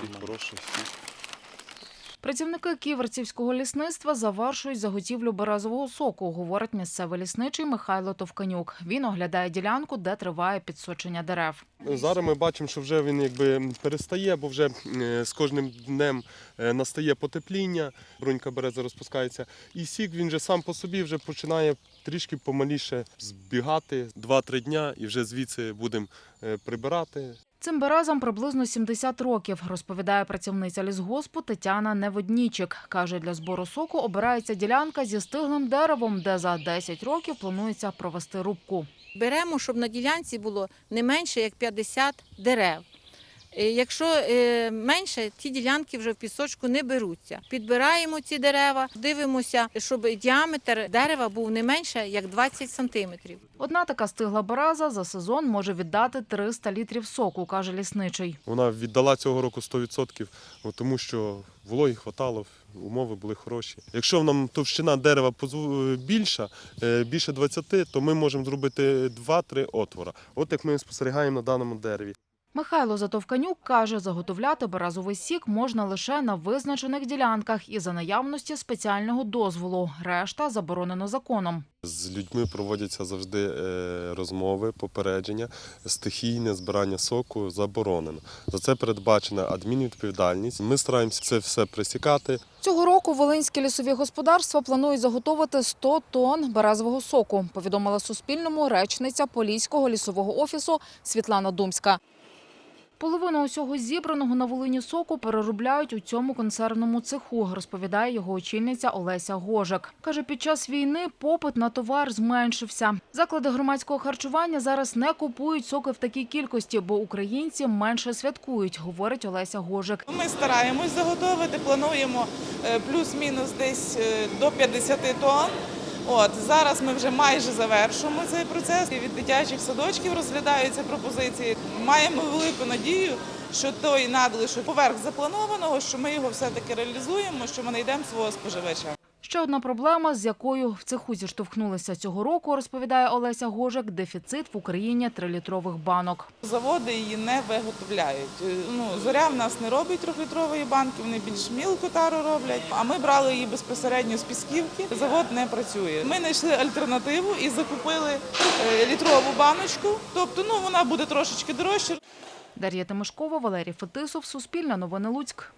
Такий хороший сік. Працівники ківерцівського лісництва завершують заготівлю березового соку, говорить місцевий лісничий Михайло Товканюк. Він оглядає ділянку, де триває підсочення дерев. Зараз ми бачимо, що вже він якби перестає, бо вже е, з кожним днем е, настає потепління, брунька береза розпускається. І сік він же сам по собі вже починає трішки помаліше збігати 2-3 дня і вже звідси будемо е, прибирати. Цим березам приблизно 70 років, розповідає працівниця лісгоспу Тетяна Неводнічик. Каже, для збору соку обирається ділянка зі стиглим деревом, де за 10 років планується провести рубку. Беремо, щоб на ділянці було не менше як 50 дерев. Е, Якщо е, менше, ті ділянки вже в пісочку не беруться. Підбираємо ці дерева, дивимося, щоб діаметр дерева був не менше як 20 сантиметрів. Одна така стигла береза за сезон може віддати 300 літрів соку, каже лісничий. Вона віддала цього року 100%, тому що вологі хватало, умови були хороші. Якщо нам товщина дерева позв- більша, е, більше 20, то ми можемо зробити 2-3 отвора. От як ми спостерігаємо на даному дереві. Михайло Затовканюк каже, заготовляти березовий сік можна лише на визначених ділянках і за наявності спеціального дозволу. Решта заборонено законом. З людьми проводяться завжди е, розмови, попередження. Стихійне збирання соку заборонено. За це передбачена адмінвідповідальність. Ми стараємося це все пресікати. Цього року волинські лісові господарства планують заготовити 100 тонн березового соку, повідомила Суспільному речниця Поліського лісового офісу Світлана Думська. Половину усього зібраного на Волині соку переробляють у цьому консервному цеху, розповідає його очільниця Олеся Гожик. Каже, під час війни попит на товар зменшився. Заклади громадського харчування зараз не купують соки в такій кількості, бо українці менше святкують, говорить Олеся Гожик. Ми стараємось заготовити, плануємо е, плюс-мінус десь е, до 50 тонн. От зараз ми вже майже завершуємо цей процес. Від дитячих садочків розглядаються пропозиції. Маємо велику надію, що той надлишок поверх запланованого, що ми його все-таки реалізуємо, що ми знайдемо свого споживача. Ще одна проблема, з якою в цеху зіштовхнулися цього року, розповідає Олеся Гожик, дефіцит в Україні трилітрових банок. Заводи її не виготовляють. Е, Ну, зоря в нас не робить трьохлітрової банки, вони більш мілку тару роблять. А ми брали її безпосередньо з пісківки. Завод не працює. Ми знайшли альтернативу і закупили е, літрову баночку. Тобто, ну вона буде трошечки дорожча. Дар'я Тимошкова, Валерій Фетисов, Суспільне новини Луцьк.